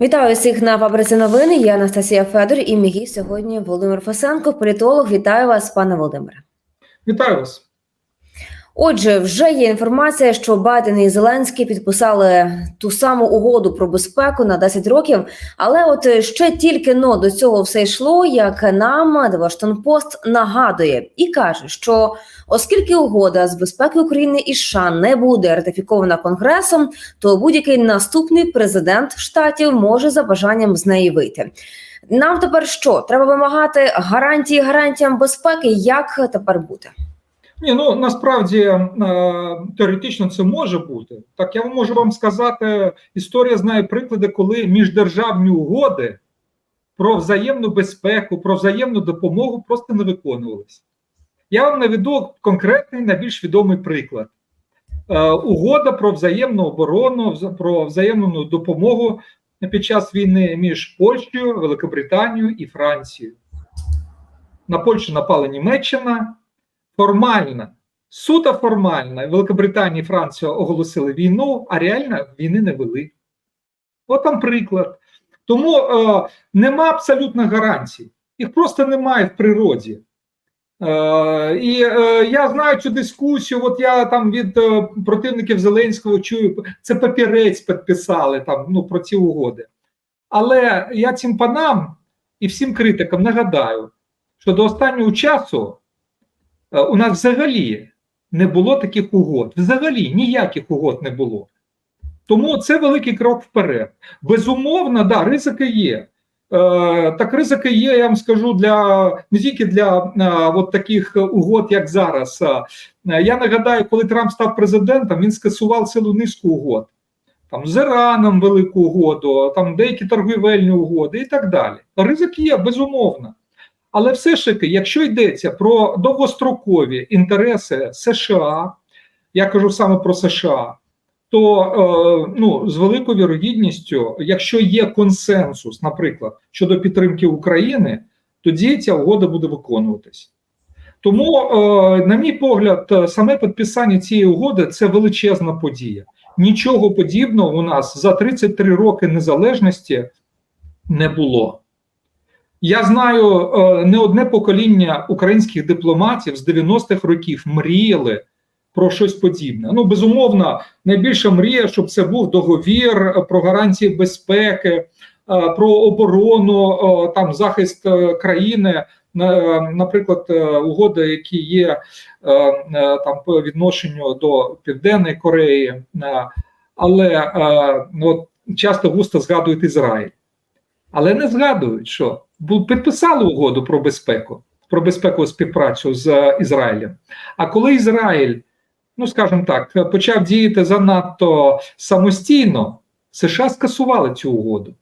Вітаю всіх на фабриці новини. Я Анастасія Федор і мій сьогодні Володимир Фасенко, політолог. Вітаю вас, пане Володимире. Вітаю вас. Отже, вже є інформація, що Байден і Зеленський підписали ту саму угоду про безпеку на 10 років. Але от ще тільки но до цього все йшло, як нам The Washington нагадує і каже, що оскільки угода з безпеки України і США не буде ратифікована Конгресом, то будь-який наступний президент штатів може за бажанням з неї вийти. Нам тепер що треба вимагати гарантії гарантіям безпеки? Як тепер бути? Ні, ну насправді е, теоретично це може бути. Так я можу вам сказати, історія знає приклади, коли міждержавні угоди про взаємну безпеку, про взаємну допомогу просто не виконувалися. Я вам наведу конкретний найбільш відомий приклад. Е, Угода про взаємну оборону, про взаємну допомогу під час війни між Польщею, Великобританією і Францією. На Польщу напала Німеччина. Формально, суто формально, Великобританія і Франція оголосили війну, а реально війни не вели. От там приклад. Тому е, нема абсолютно гарантій. Їх просто немає в природі. Е, і е, я знаю цю дискусію. От я там від е, противників Зеленського чую, це папірець підписали там ну, про ці угоди. Але я цим панам і всім критикам нагадаю, що до останнього часу у нас взагалі не було таких угод. Взагалі ніяких угод не було. Тому це великий крок вперед. Безумовно, да, ризики є. Е, так, ризики є, я вам скажу, для не тільки для е, от таких угод, як зараз. Е, я нагадаю, коли Трамп став президентом, він скасував цілу низку угод. Там з Іраном велику угоду, там деякі торгівельні угоди і так далі. Ризик є, безумовно. Але все ж таки, якщо йдеться про довгострокові інтереси США, я кажу саме про США, то е, ну, з великою вірогідністю, якщо є консенсус, наприклад, щодо підтримки України, тоді ця угода буде виконуватись. Тому, е, на мій погляд, е, саме підписання цієї угоди це величезна подія. Нічого подібного у нас за 33 роки незалежності не було. Я знаю е, не одне покоління українських дипломатів з 90-х років мріяли про щось подібне. Ну, безумовно, найбільша мрія, щоб це був договір е, про гарантії безпеки, е, про оборону, там захист країни. Наприклад, угоди, які є там по відношенню до Південної Кореї, але ну, от часто густо згадують Ізраїль. Але не згадують, що підписали угоду про безпеку, про безпекову співпрацю з е, Ізраїлем. А коли Ізраїль, ну скажімо так, почав діяти занадто самостійно, США скасували цю угоду.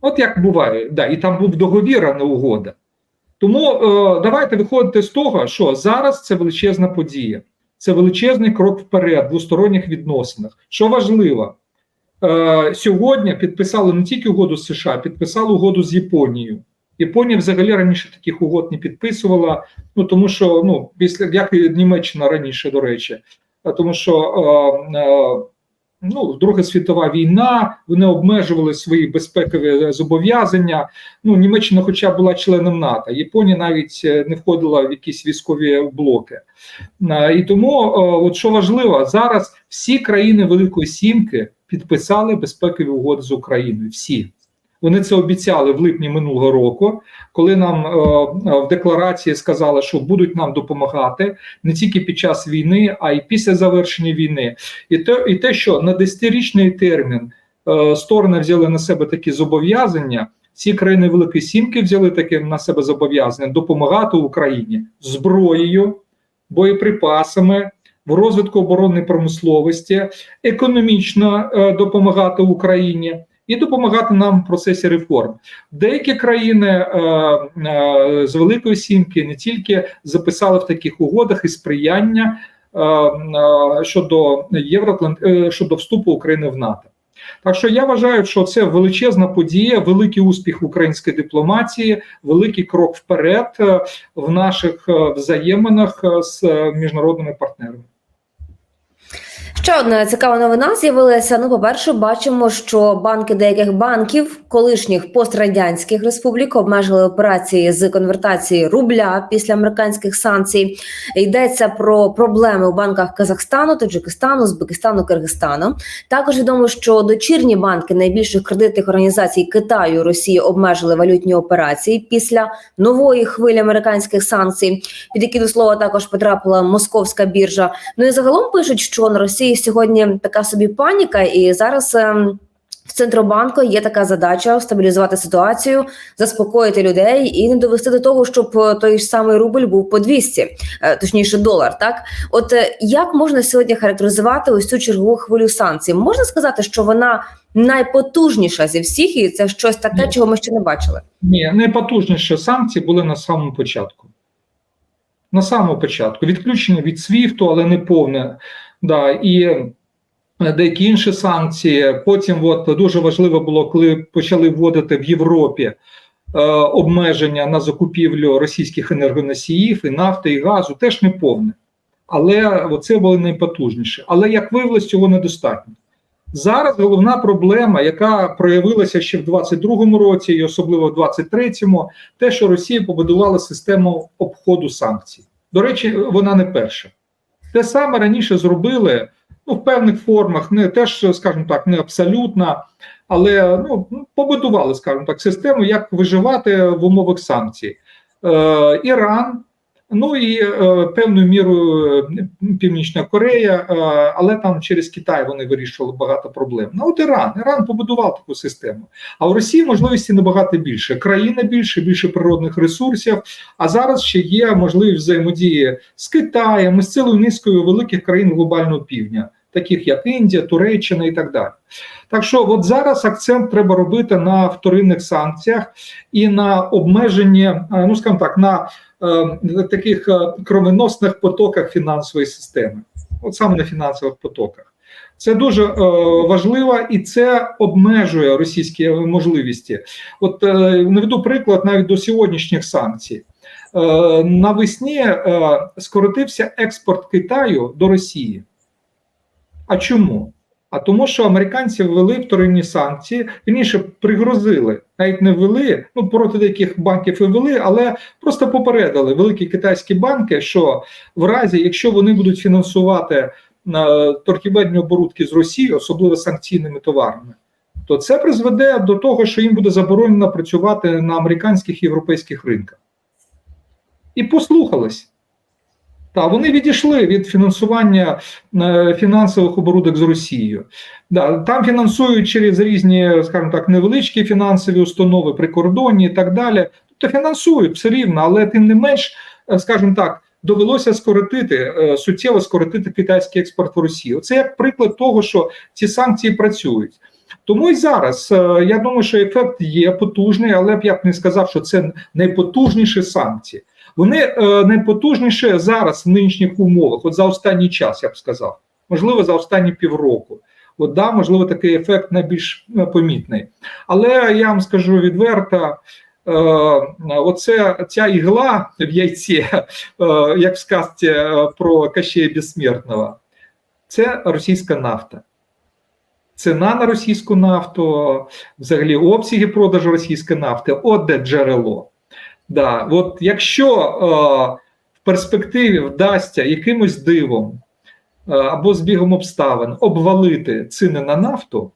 От як буває, да, і там був договір, а не угода. Тому е, давайте виходити з того, що зараз це величезна подія, це величезний крок вперед в двосторонніх відносинах. Що важливо, е, сьогодні підписали не тільки угоду з США, підписали угоду з Японією. Японія взагалі раніше таких угод не підписувала, ну тому що ну після як і Німеччина раніше, до речі, а тому що е, е, ну, Друга світова війна, вони обмежували свої безпекові зобов'язання. Ну, Німеччина, хоча була членом НАТО, Японія навіть е, не входила в якісь військові блоки. Е, І тому, е, от що важливо, зараз всі країни Великої Сімки підписали безпекові угоди з Україною. Всі. Вони це обіцяли в липні минулого року, коли нам е, е, в декларації сказали, що будуть нам допомагати не тільки під час війни, а й після завершення війни. І те, і те що на 10-річний термін е, сторони взяли на себе такі зобов'язання. Ці країни Великої Сімки взяли таке на себе зобов'язання допомагати Україні зброєю, боєприпасами, в розвитку оборонної промисловості, економічно е, допомагати Україні і допомагати нам в процесі реформ. Деякі країни е, е, з Великої Сімки не тільки записали в таких угодах і сприяння е, щодо Євроатлант щодо вступу України в НАТО. Так що я вважаю, що це величезна подія, великий успіх української дипломатії, великий крок вперед в наших взаєминах з міжнародними партнерами. Ще одна цікава новина з'явилася. Ну, по-перше, бачимо, що банки деяких банків, колишніх пострадянських республік, обмежили операції з конвертації рубля після американських санкцій. Йдеться про проблеми у банках Казахстану, Таджикистану, Узбекистану, Киргизстану. Також відомо, що дочірні банки найбільших кредитних організацій Китаю, Росії обмежили валютні операції після нової хвилі американських санкцій, під які до слова також потрапила московська біржа. Ну і загалом пишуть, що на Росії сьогодні така собі паніка, і зараз. ем, В центробанку є така задача стабілізувати ситуацію, заспокоїти людей і не довести до того, щоб е, той ж самий рубль був по 200, е, точніше долар. Так, от е, як можна сьогодні характеризувати ось цю чергову хвилю санкцій? Можна сказати, що вона найпотужніша зі всіх, і це щось таке, Ні. чого ми ще не бачили. Ні, найпотужніші санкції були на самому початку. На самому початку. Відключення від СВІФТу, але не повне. Да, і е, деякі інші санкції. Потім от, дуже важливо було, коли почали вводити в Європі е, обмеження на закупівлю російських енергоносіїв і нафти, і газу, теж не повне. Але це були найпотужніші. Але як виявилось, цього недостатньо. Зараз головна проблема, яка проявилася ще в 22-му році, і особливо в 23-му, те, що Росія побудувала систему обходу санкцій. До речі, вона не перша. Те саме раніше зробили ну, в певних формах, не теж, скажімо так, не абсолютно, але ну, побудували, скажімо так, систему, як виживати в умовах санкцій. Е, Іран. Ну і е, певною мірою е, Північна Корея, е, але там через Китай вони вирішували багато проблем. Ну от Іран, Іран побудував таку систему. А в Росії можливості набагато більше. Країна більше, більше природних ресурсів. А зараз ще є можливість взаємодії з Китаєм, з цілою низкою великих країн глобального півдня, таких як Індія, Туреччина і так далі. Так що, от зараз акцент треба робити на вторинних санкціях і на обмеженні, е, ну скажімо так, на е, таких е, кровеносних потоках фінансової системи, от саме на фінансових потоках. Це дуже е, важливо і це обмежує російські можливості. От е, наведу приклад навіть до сьогоднішніх санкцій. Е, навесні е, скоротився експорт Китаю до Росії. А чому? А тому, що американці ввели вторинні санкції, вірніше пригрозили, навіть не ввели, ну проти деяких банків і ввели, але просто попередили великі китайські банки, що в разі, якщо вони будуть фінансувати е, торгівельні оборудки з Росії, особливо санкційними товарами, то це призведе до того, що їм буде заборонено працювати на американських і європейських ринках. І послухались. Та вони відійшли від фінансування е, фінансових оборудок з Росією. Да, там фінансують через різні, скажімо так, невеличкі фінансові установи, прикордонні і так далі. Тобто фінансують все рівно, але тим не менш, е, скажімо так, довелося скоротити е, суттєво скоротити китайський експорт в Росію. Це як приклад того, що ці санкції працюють. Тому і зараз я думаю, що ефект є потужний, але б я б не сказав, що це найпотужніші санкції. Вони е, найпотужніші зараз в нинішніх умовах, от за останній час, я б сказав, можливо, за останні півроку. От да, можливо, такий ефект найбільш е, помітний. Але я вам скажу відверто. Е, оце ця ігла в яйці, як в сказці про Кащея Безсмертного, це російська нафта. Ціна на російську нафту, взагалі обсяги продажу російської нафти, от де джерело. Да, от якщо е, в перспективі вдасться якимось дивом е, або збігом обставин обвалити ціни на нафту,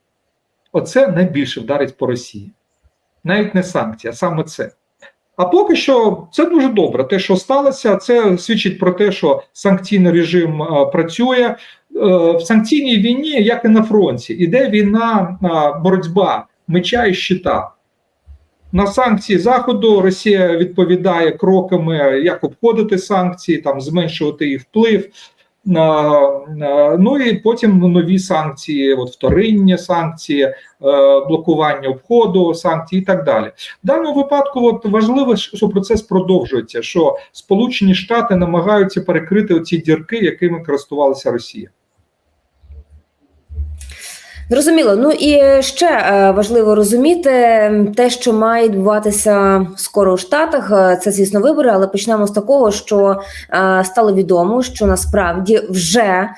оце найбільше вдарить по Росії. Навіть не санкція, саме це. А поки що це дуже добре. Те, що сталося, це свідчить про те, що санкційний режим е, працює. Е, в санкційній війні, як і на фронті, іде війна, е, боротьба меча і щита. На санкції Заходу Росія відповідає кроками, як обходити санкції, там зменшувати їх вплив. Ну і потім нові санкції, от вторинні санкції, е, блокування обходу санкцій і так далі. В даному випадку от важливо, що процес продовжується, що Сполучені Штати намагаються перекрити оці дірки, якими користувалася Росія. Зрозуміло. Ну і ще е, важливо розуміти те, що має відбуватися скоро у Штатах. Е, Це звісно вибори, але почнемо з такого, що е, стало відомо, що насправді вже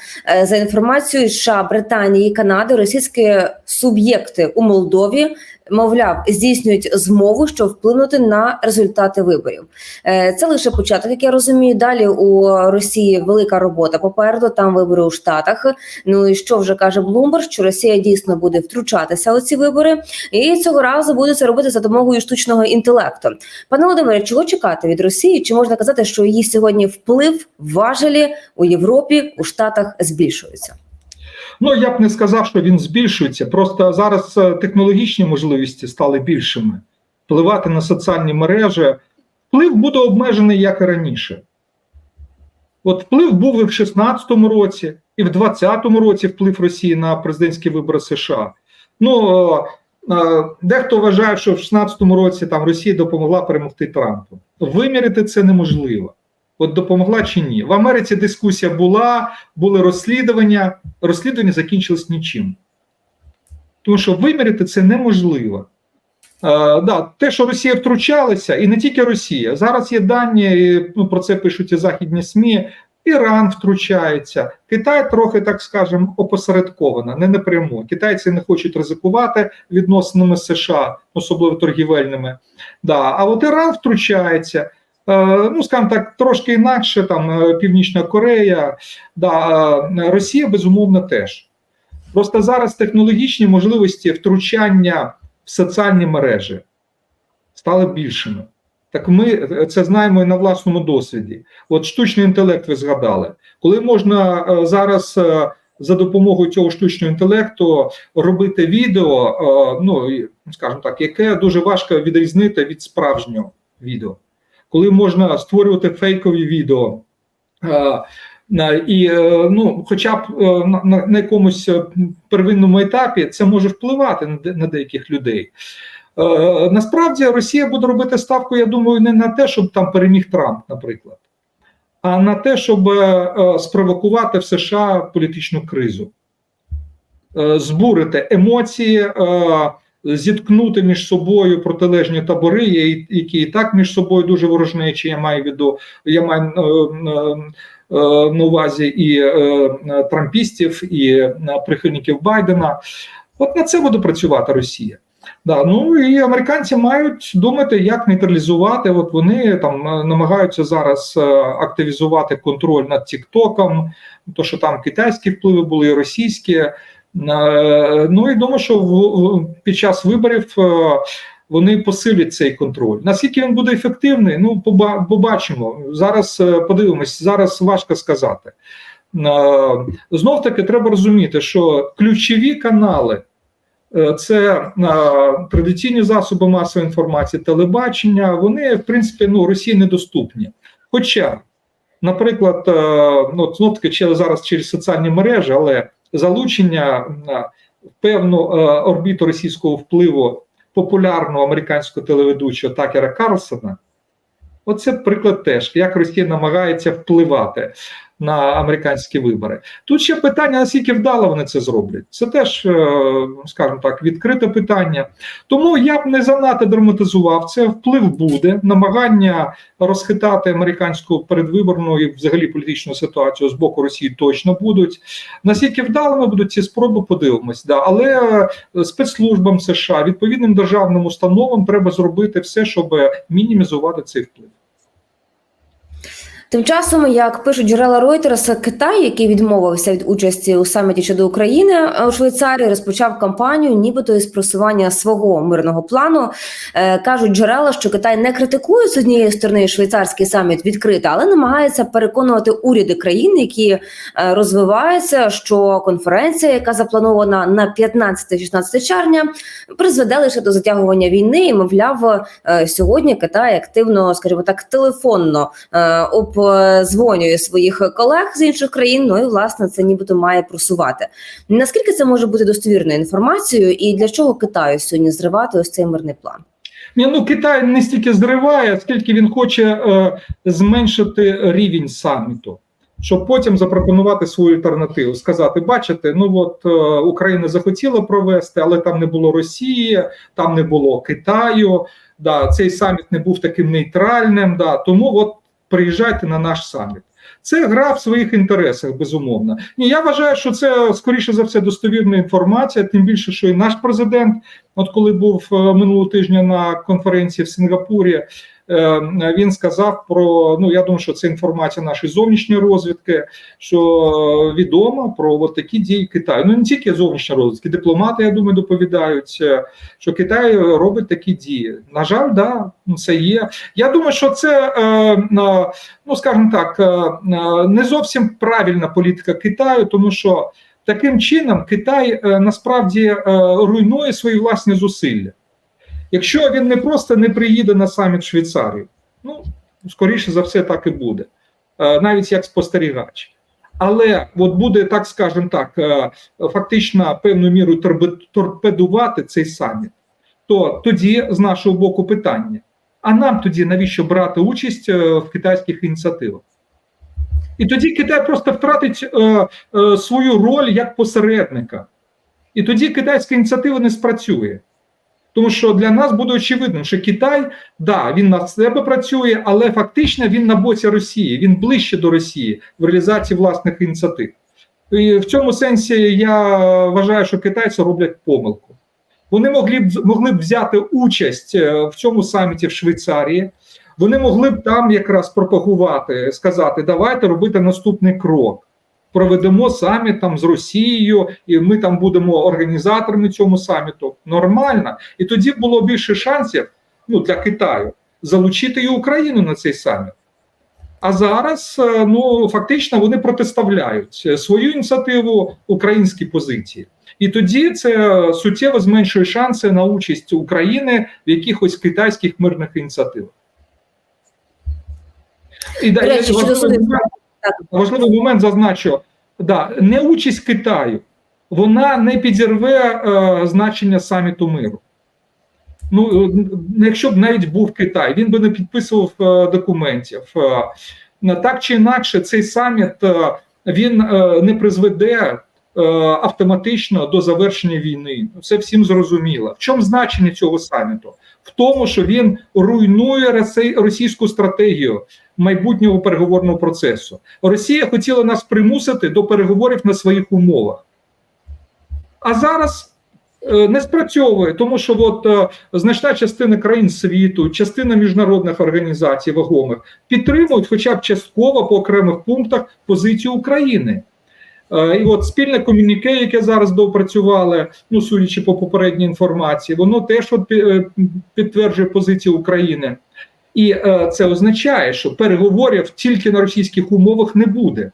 е, за інформацією США, Британії, Канади, російські суб'єкти у Молдові. Мовляв, здійснюють змову, щоб вплинути на результати виборів. Е, Це лише початок, як я розумію. Далі у Росії велика робота попереду. Там вибори у Штатах. Ну і що вже каже Блумберг, що Росія дійсно буде втручатися у ці вибори, і цього разу буде це робити за допомогою штучного інтелекту. Пане Володимире, чого чекати від Росії? Чи можна казати, що її сьогодні вплив важелі у Європі у Штатах збільшуються? Ну я б не сказав, що він збільшується. Просто зараз е, технологічні можливості стали більшими. Впливати на соціальні мережі. Вплив буде обмежений як і раніше. От вплив був і в 16-му році, і в 20-му році вплив Росії на президентські вибори США. Ну е, е, дехто вважає, що в 16-му році там Росія допомогла перемогти Трампу. Виміряти це неможливо. От допомогла чи ні. В Америці дискусія була, були розслідування. Розслідування закінчилось нічим. Тому що виміряти це неможливо. Е, да, те, що Росія втручалася, і не тільки Росія. Зараз є дані, і, ну, про це пишуть і західні СМІ. Іран втручається, Китай трохи, так скажемо, опосередковано, не напряму. Китайці не хочуть ризикувати відносинами США, особливо торгівельними. Да. А от Іран втручається. Е, ну, скажімо так, трошки інакше, там е, Північна Корея, да, е, Росія безумовно теж. Просто зараз технологічні можливості втручання в соціальні мережі стали більшими. Так ми це знаємо і на власному досвіді. От штучний інтелект ви згадали, коли можна зараз за допомогою цього штучного інтелекту робити відео, ну скажімо так, яке дуже важко відрізнити від справжнього відео, коли можна створювати фейкові відео. І е, ну, хоча б е, на, на- якомусь е, первинному етапі це може впливати на, на деяких людей. Насправді Росія буде робити ставку, я думаю, не на те, щоб там переміг Трамп, наприклад, а на те, щоб спровокувати в США політичну кризу, збурити емоції, зіткнути між собою протилежні табори, які і так між собою дуже ворожнечі. Я маю в виду, я маю е, е, е, на увазі і трампістів, і прихильників Байдена. От на це буде працювати Росія. Да, ну і американці мають думати, як нейтралізувати. От вони там намагаються зараз активізувати контроль над Тіктоком, то що там китайські впливи були, і російські. Е, Ну і думаю, що під час виборів е, вони посилять цей контроль. Наскільки він буде ефективний, ну побачимо. Зараз е, подивимось, зараз важко сказати. Знов таки треба розуміти, що ключові канали. Це традиційні засоби масової інформації, телебачення. Вони, в принципі, ну Росії недоступні. Хоча, наприклад, ну знов таки зараз через соціальні мережі, але залучення на певну е, орбіту російського впливу популярного американського телеведучого Такера Карлсона. Оце приклад теж, як Росія намагається впливати на американські вибори. Тут ще питання, наскільки вдало вони це зроблять. Це теж, е, скажімо так, відкрите питання. Тому я б не занадто драматизував це. Вплив буде, намагання розхитати американську передвиборну і взагалі політичну ситуацію з боку Росії точно будуть. Наскільки вдалими будуть ці спроби, подивимось. Да. Але е, спецслужбам США, відповідним державним установам треба зробити все, щоб мінімізувати цей вплив. Тим часом, як пишуть джерела Reuters, Китай, який відмовився від участі у саміті щодо України е, у Швейцарії, розпочав кампанію, нібито із просування свого мирного плану. Е, кажуть джерела, що Китай не критикує з однієї сторони швейцарський саміт відкрито, але намагається переконувати уряди країн, які е, розвиваються, що конференція, яка запланована на 15-16 червня, призведе лише до затягування війни. І мовляв, сьогодні Китай активно, скажімо так, телефонно е, обдзвонює своїх колег з інших країн. Ну і власне це нібито має просувати. Наскільки це може бути достовірною інформацією, і для чого Китаю сьогодні зривати ось цей мирний план? Ні, ну Китай не стільки зриває, скільки він хоче е, зменшити рівень саміту. щоб потім запропонувати свою альтернативу, сказати: бачите, ну от е, Україна захотіла провести, але там не було Росії, там не було Китаю. Да, цей саміт не був таким нейтральним. Да, тому от приїжджайте на наш саміт. Це гра в своїх інтересах, безумовно. Ні, я вважаю, що це скоріше за все достовірна інформація, тим більше, що і наш президент, от коли був е, минулого тижня на конференції в Сингапурі, е, він сказав про ну я думаю, що це інформація нашої зовнішньої розвідки, що відомо про от такі дії Китаю. Ну не тільки зовнішня розвідки, дипломати, я думаю, доповідають, е, що Китай робить такі дії. На жаль, да, це є. Я думаю, що це е, е, ну скажімо так, е, е, не зовсім правильна політика Китаю, тому що таким чином Китай е, насправді е, руйнує свої власні зусилля. Якщо він не просто не приїде на саміт в Швейцарію, ну скоріше за все, так і буде, е, навіть як спостерігач. Але от буде так, скажімо так, е, фактично певною мірою торпедувати цей саміт, то тоді з нашого боку питання: а нам тоді навіщо брати участь е, в китайських ініціативах? І тоді Китай просто втратить е, е, свою роль як посередника. І тоді китайська ініціатива не спрацює. Тому що для нас буде очевидним, що Китай, да, він на себе працює, але фактично він на боці Росії, він ближче до Росії в реалізації власних ініціатив. І в цьому сенсі я вважаю, що китайці роблять помилку. Вони могли б могли б взяти участь е, в цьому саміті в Швейцарії. Вони могли б там якраз пропагувати, сказати, давайте робити наступний крок. Проведемо саміт там з Росією, і ми там будемо організаторами цьому саміту. Нормально. І тоді було більше шансів ну, для Китаю залучити і Україну на цей саміт. А зараз е, ну фактично вони протиставляють е, свою ініціативу українській позиції. І тоді це суттєво зменшує шанси на участь України в якихось китайських мирних ініціативах. І До да, речі, щодо важливий, момент, зазначу: да, не участь Китаю, вона не підірве е, значення саміту миру. Ну, е, якщо б навіть був Китай, він би не підписував е, документів. Е, так чи інакше, цей саміт е, він е, не призведе автоматично до завершення війни. Це всім зрозуміло. В чому значення цього саміту? В тому, що він руйнує російську стратегію майбутнього переговорного процесу. Росія хотіла нас примусити до переговорів на своїх умовах. А зараз е, не спрацьовує, тому що от, е, значна частина країн світу, частина міжнародних організацій вагомих підтримують, хоча б частково по окремих пунктах позицію України. Е, І от спільне комюніке, яке зараз доопрацювали, ну судячи по попередній інформації, воно теж от е, підтверджує позицію України. І е, це означає, що переговорів тільки на російських умовах не буде.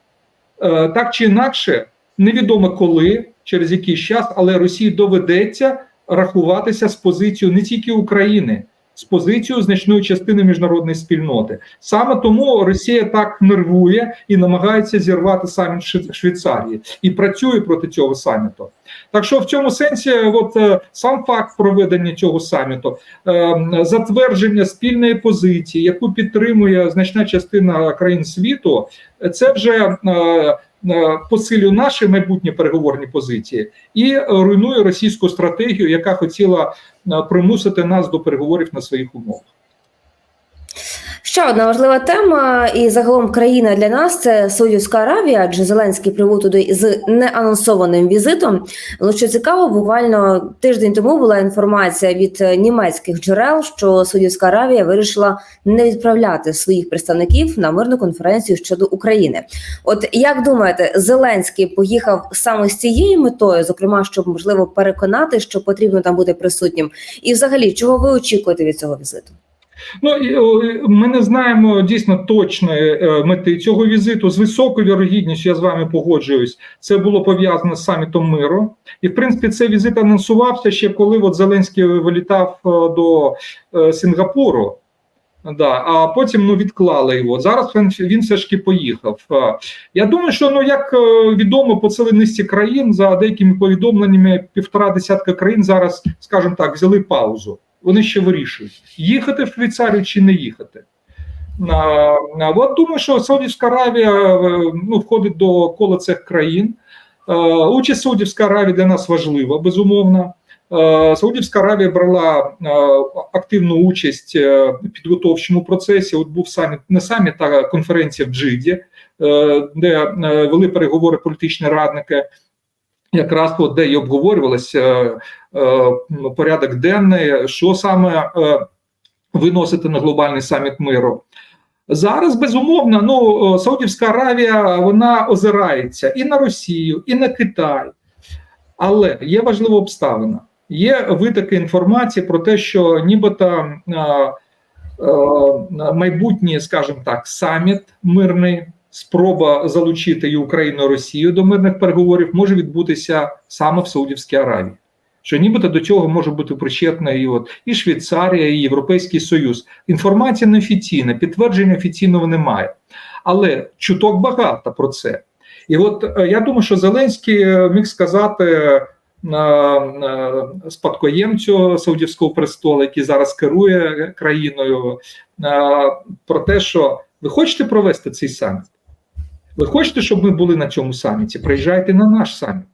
Так чи інакше, невідомо коли, через який час, але Росії доведеться рахуватися з позицією не тільки України, з позицією значної частини міжнародної спільноти. Саме тому Росія так нервує і намагається зірвати саміт Швейцарії і працює проти цього саміту. Так що в цьому сенсі, от е, сам факт проведення цього саміту, е, затвердження спільної позиції, яку підтримує значна частина країн світу, це вже е, посилює наші майбутні переговорні позиції і е, руйнує російську стратегію, яка хотіла е, примусити нас до переговорів на своїх умовах. Ще одна важлива тема, і загалом країна для нас це Саудівська Аравія, адже Зеленський прибув туди з неанонсованим візитом. Але що цікаво, буквально тиждень тому була інформація від е, німецьких джерел, що Саудівська Аравія вирішила не відправляти своїх представників на мирну конференцію щодо України. От як думаєте, Зеленський поїхав саме з цією метою, зокрема, щоб можливо переконати, що потрібно там бути присутнім, і взагалі чого ви очікуєте від цього візиту? Ну ми не знаємо дійсно точної е, мети цього візиту. З високою вірогідністю я з вами погоджуюсь. Це було пов'язано з самітом миру, і в принципі цей візит анонсувався ще коли от Зеленський вилітав е, до е, Сінгапуру. Да, а потім ну відклали його. Зараз він, він все ж таки поїхав. Я думаю, що ну як відомо по цілій низці країн, за деякими повідомленнями, півтора десятка країн зараз, скажімо так, взяли паузу. Вони ще вирішують, їхати в Швейцарію чи не їхати. А, От думаю, що Саудівська Аравія е, ну, входить до кола цих країн. Е, Участь Саудівської Аравії для нас важлива, безумовно. Е, Саудівська Аравія брала активну участь в підготовчому процесі. От був саміт, не саміт, а конференція в Джиді, де вели переговори політичні радники. Якраз от де і обговорювалося е, е, порядок денний, що саме е, виносити на глобальний саміт миру. Зараз безумовно, ну Саудівська Аравія вона озирається і на Росію, і на Китай. Але є важлива обставина. Є витоки інформації про те, що нібито е, е, майбутній, скажімо так, саміт мирний, спроба залучити і Україну і Росію до мирних переговорів може відбутися саме в Саудівській Аравії. Що нібито до цього може бути причетна і от і Швейцарія, і Європейський Союз. Інформація неофіційна, підтвердження офіційного немає. Але чуток багато про це. І от е, я думаю, що Зеленський е, міг сказати е, спадкоємцю Саудівського престолу, який зараз керує країною, про те, що ви хочете провести цей саміт? Ви хочете, щоб ми були на цьому саміті? Приїжджайте на наш саміт.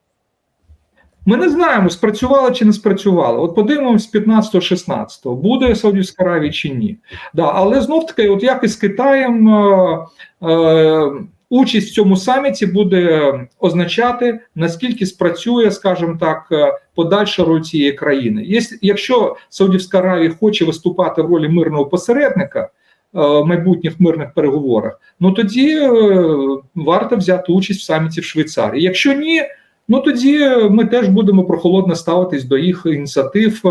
Ми не знаємо, спрацювало чи не спрацювало. От подивимось 15-16, буде Саудівська Аравія чи ні. Да, але знов таки, от як і з Китаєм, е, е, участь в цьому саміті буде означати, наскільки спрацює, скажімо так, е, подальша роль цієї країни. Якщо Саудівська Аравія хоче виступати в ролі мирного посередника майбутніх мирних переговорах, ну тоді е, варто взяти участь в саміті в Швейцарії. Якщо ні, ну тоді ми теж будемо прохолодно ставитись до їх ініціатив. е,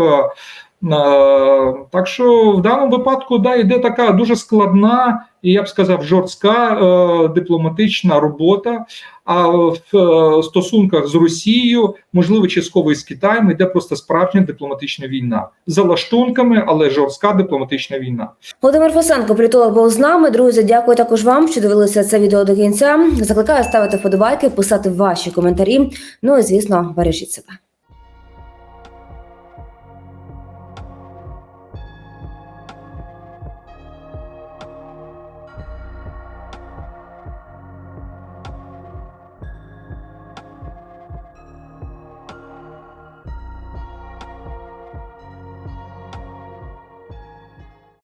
е, Так що в даному випадку да, йде така дуже складна і я б сказав жорстка е, дипломатична робота. А в е, стосунках з Росією, можливо, частково з Китаєм, йде просто справжня дипломатична війна за лаштунками, але жорстка дипломатична війна. Володимир Фосенко, політолог, був з нами. Друзі, дякую також вам, що дивилися це відео до кінця. Закликаю ставити вподобайки, писати ваші коментарі. Ну і звісно, бережіть себе.